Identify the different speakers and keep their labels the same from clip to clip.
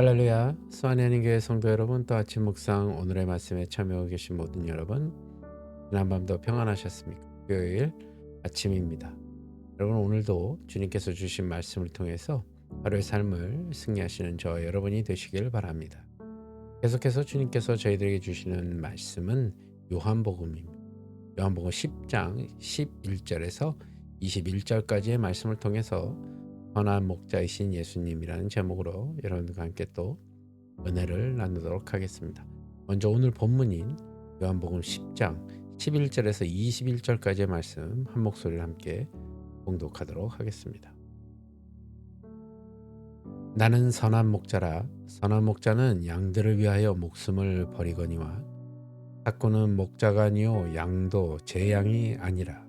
Speaker 1: 할렐루야 수완의 하나님교회 성도 여러분 또 아침 묵상 오늘의 말씀에 참여하고 계신 모든 여러분 지난밤도 평안하셨습니까? 토요일 아침입니다. 여러분 오늘도 주님께서 주신 말씀을 통해서 하루의 삶을 승리하시는 저 여러분이 되시길 바랍니다. 계속해서 주님께서 저희들에게 주시는 말씀은 요한복음입니다. 요한복음 10장 11절에서 21절까지의 말씀을 통해서 선한 목자이신 예수님이라는 제목으로 여러분들과 함께 또 은혜를 나누도록 하겠습니다. 먼저 오늘 본문인 요한복음 10장 11절에서 21절까지의 말씀 한 목소리를 함께 공독하도록 하겠습니다. 나는 선한 목자라 선한 목자는 양들을 위하여 목숨을 버리거니와 사꾼은 목자가 아니요 양도 제 양이 아니라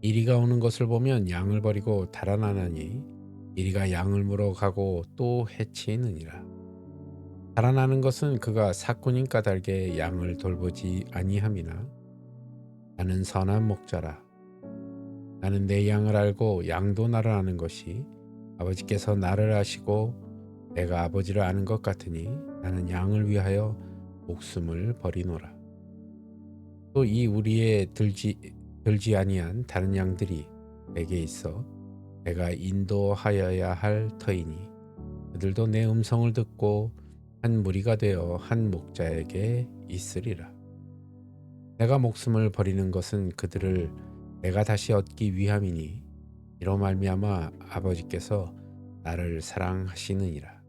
Speaker 1: 이리가 오는 것을 보면 양을 버리고 달아나나니 이리가 양을 물어 가고 또 해치느니라. 달아나는 것은 그가 사꾼인 까닭에 양을 돌보지 아니함이나 나는 선한 목자라. 나는 내 양을 알고 양도 나를 아는 것이 아버지께서 나를 아시고 내가 아버지를 아는 것 같으니 나는 양을 위하여 목숨을 버리노라. 또 이 우리의 들지 들지 아니한 다른 양들이 내게 있어 내가 인도하여야 할 터이니 그들도 내 음성을 듣고 한 무리가 되어 한 목자에게 있으리라. 내가 목숨을 버리는 것은 그들을 내가 다시 얻기 위함이니 이로 말미암아 아버지께서 나를 사랑하시느니라.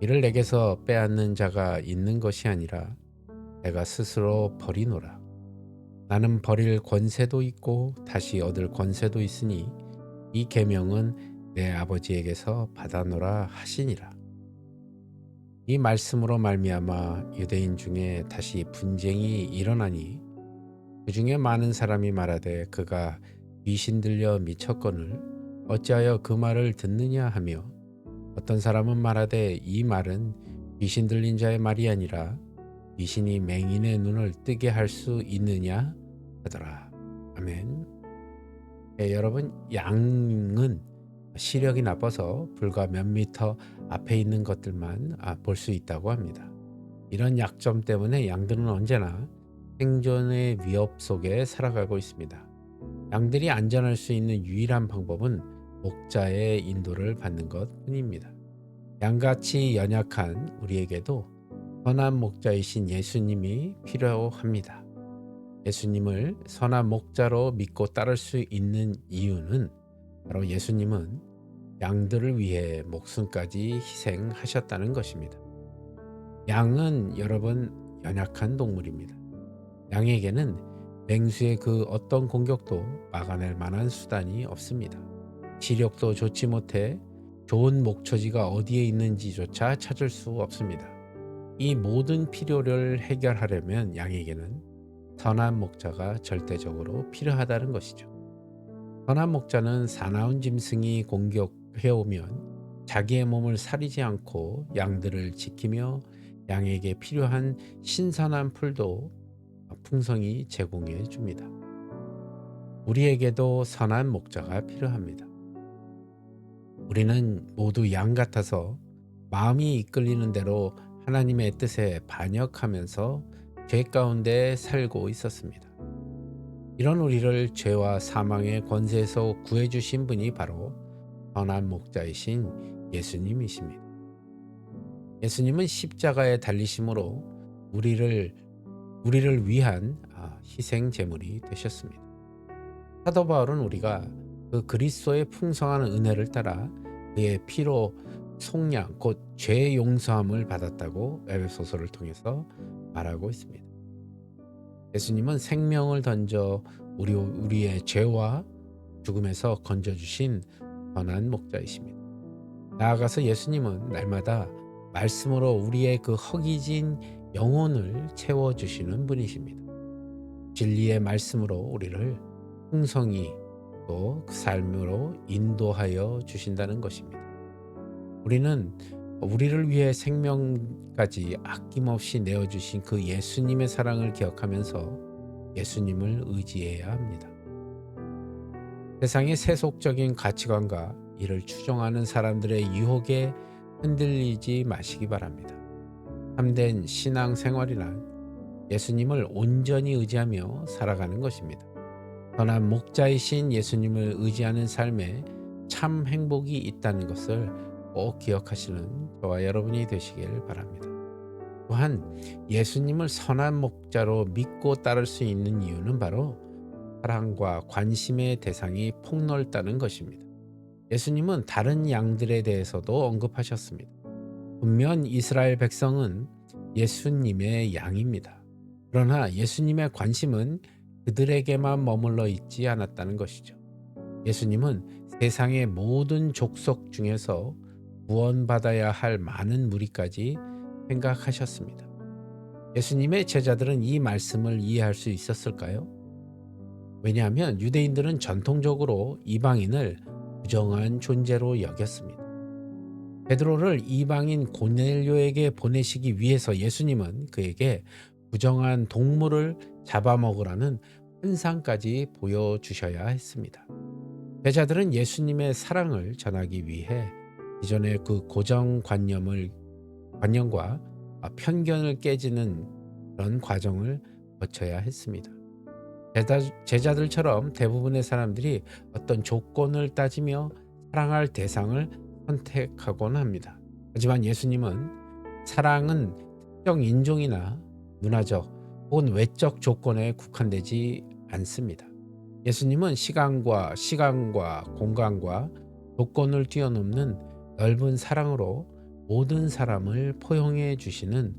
Speaker 1: 이를 내게서 빼앗는 자가 있는 것이 아니라 내가 스스로 버리노라. 나는 버릴 권세도 있고 다시 얻을 권세도 있으니 이 계명은 내 아버지에게서 받아노라 하시니라. 이 말씀으로 말미암아 유대인 중에 다시 분쟁이 일어나니 그 중에 많은 사람이 말하되 그가 귀신 들려 미쳤거늘 어찌하여 그 말을 듣느냐 하며 어떤 사람은 말하되 이 말은 귀신 들린 자의 말이 아니라 귀신이 맹인의 눈을 뜨게 할 수 있느냐 하더라. 아멘. 예, 여러분 양은 시력이 나빠서 불과 몇 미터 앞에 있는 것들만 아, 볼수 있다고 합니다. 이런 약점 때문에 양들은 언제나 생존의 위협 속에 살아가고 있습니다. 양들이 안전할 수 있는 유일한 방법은 목자의 인도를 받는 것 뿐입니다. 양같이 연약한 우리에게도 선한 목자이신 예수님이 필요합니다. 예수님을 선한 목자로 믿고 따를 수 있는 이유는 바로 예수님은 양들을 위해 목숨까지 희생하셨다는 것입니다. 양은 여러분 연약한 동물입니다. 양에게는 맹수의 그 어떤 공격도 막아낼 만한 수단이 없습니다. 시력도 좋지 못해 좋은 목처지가 어디에 있는지조차 찾을 수 없습니다. 이 모든 필요를 해결하려면 양에게는 선한 목자가 절대적으로 필요하다는 것이죠. 선한 목자는 사나운 짐승이 공격해오면 자기의 몸을 사리지 않고 양들을 지키며 양에게 필요한 신선한 풀도 풍성히 제공해 줍니다. 우리에게도 선한 목자가 필요합니다. 우리는 모두 양 같아서 마음이 이끌리는 대로 하나님의 뜻에 반역하면서 죄 가운데 살고 있었습니다. 이런 우리를 죄와 사망의 권세에서 구해주신 분이 바로 선한 목자이신 예수님이십니다. 예수님은 십자가에 달리심으로 우리를 우리를 위한 아, 희생 제물이 되셨습니다. 사도 바울은 우리가 그 그리스도의 풍성한 은혜를 따라 그의 피로 속량 곧죄 용서함을 받았다고 에베소서를 통해서 말하고 있습니다. 예수님은 생명을 던져 우리 우리의 죄와 죽음에서 건져 주신 선한 목자이십니다. 나아가서 예수님은 날마다 말씀으로 우리의 그 허기진 영혼을 채워 주시는 분이십니다. 진리의 말씀으로 우리를 풍성히 또 그 삶으로 인도하여 주신다는 것입니다. 우리는 우리를 위해 생명까지 아낌없이 내어주신 그 예수님의 사랑을 기억하면서 예수님을 의지해야 합니다. 세상의 세속적인 가치관과 이를 추종하는 사람들의 유혹에 흔들리지 마시기 바랍니다. 참된 신앙 생활이란 예수님을 온전히 의지하며 살아가는 것입니다. 선한 목자이신 예수님을 의지하는 삶에 참 행복이 있다는 것을 꼭 기억하시는 저와 여러분이 되시길 바랍니다. 또한 예수님을 선한 목자로 믿고 따를 수 있는 이유는 바로 사랑과 관심의 대상이 폭넓다는 것입니다. 예수님은 다른 양들에 대해서도 언급하셨습니다. 분명 이스라엘 백성은 예수님의 양입니다. 그러나 예수님의 관심은 그들에게만 머물러 있지 않았다는 것이죠. 예수님은 세상의 모든 족속 중에서 구원받아야 할 많은 무리까지 생각하셨습니다. 예수님의 제자들은 이 말씀을 이해할 수 있었을까요? 왜냐하면 유대인들은 전통적으로 이방인을 부정한 존재로 여겼습니다. 베드로를 이방인 고넬료에게 보내시기 위해서 예수님은 그에게 부정한 동물을 잡아먹으라는 환상까지 보여주셔야 했습니다. 제자들은 예수님의 사랑을 전하기 위해 기존의 그 고정관념을 관념과 편견을 깨지는 그런 과정을 거쳐야 했습니다. 제자, 제자들처럼 대부분의 사람들이 어떤 조건을 따지며 사랑할 대상을 선택하곤 합니다. 하지만 예수님은 사랑은 특정 인종이나 문화적 혹은 외적 조건에 국한되지 않습니다. 예수님은 시간과 시간과 공간과 조건을 뛰어넘는 넓은 사랑으로 모든 사람을 포용해 주시는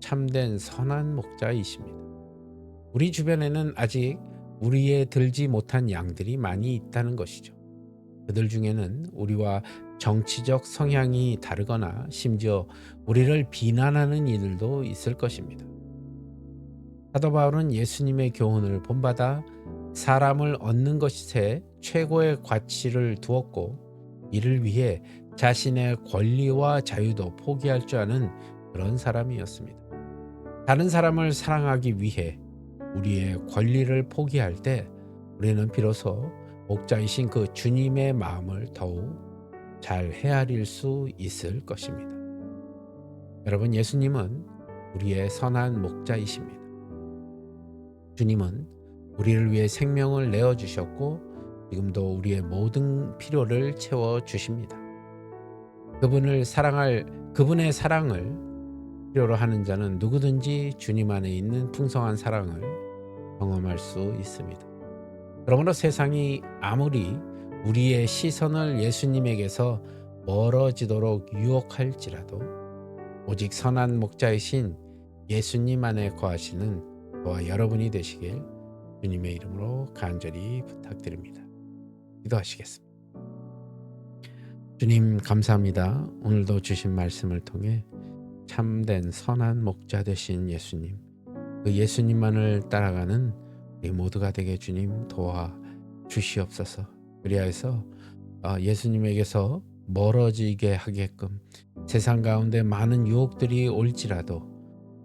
Speaker 1: 참된 선한 목자이십니다. 우리 주변에는 아직 우리에 들지 못한 양들이 많이 있다는 것이죠. 그들 중에는 우리와 정치적 성향이 다르거나 심지어 우리를 비난하는 이들도 있을 것입니다. 사도 바울은 예수님의 교훈을 본받아 사람을 얻는 것에 최고의 가치를 두었고 이를 위해 자신의 권리와 자유도 포기할 줄 아는 그런 사람이었습니다. 다른 사람을 사랑하기 위해 우리의 권리를 포기할 때 우리는 비로소 목자이신 그 주님의 마음을 더욱 잘 헤아릴 수 있을 것입니다. 여러분, 예수님은 우리의 선한 목자이십니다. 주님은 우리를 위해 생명을 내어 주셨고 지금도 우리의 모든 필요를 채워 주십니다. 그분을 사랑할 그분의 사랑을 필요로 하는 자는 누구든지 주님 안에 있는 풍성한 사랑을 경험할 수 있습니다. 그러므로 세상이 아무리 우리의 시선을 예수님에게서 멀어지도록 유혹할지라도 오직 선한 목자이신 예수님 안에 거하시는 저와 여러분이 되시길 주님의 이름으로 간절히 부탁드립니다. 기도하시겠습니다. 주님 감사합니다. 오늘도 주신 말씀을 통해 참된 선한 목자 되신 예수님, 그 예수님만을 따라가는 우리 모두가 되게 주님 도와 주시옵소서. 그리하여서 어, 예수님에게서 멀어지게 하게끔 세상 가운데 많은 유혹들이 올지라도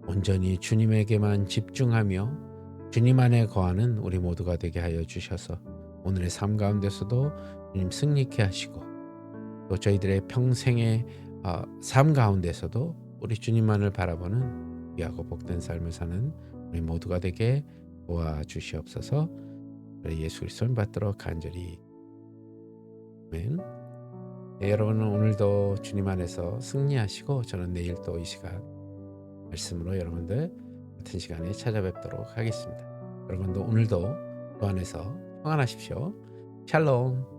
Speaker 1: 온전히 주님에게만 집중하며 주님 안에 거하는 우리 모두가 되게 하여 주셔서 오늘의 삶 가운데서도 주님 승리케 하시고 또 저희들의 평생의 어, 삶 가운데서도 우리 주님만을 바라보는 귀하고 복된 삶을 사는 우리 모두가 되게 도와주시옵소서. 예수 그리스도를 받들어 간절히. 아멘. 네, 여러분은 오늘도 주님 안에서 승리하시고 저는 내일 또 이 시간 말씀으로 여러분들 같은 시간에 찾아뵙도록 하겠습니다. 여러분도 오늘도 그 안에서 평안하십시오. 샬롬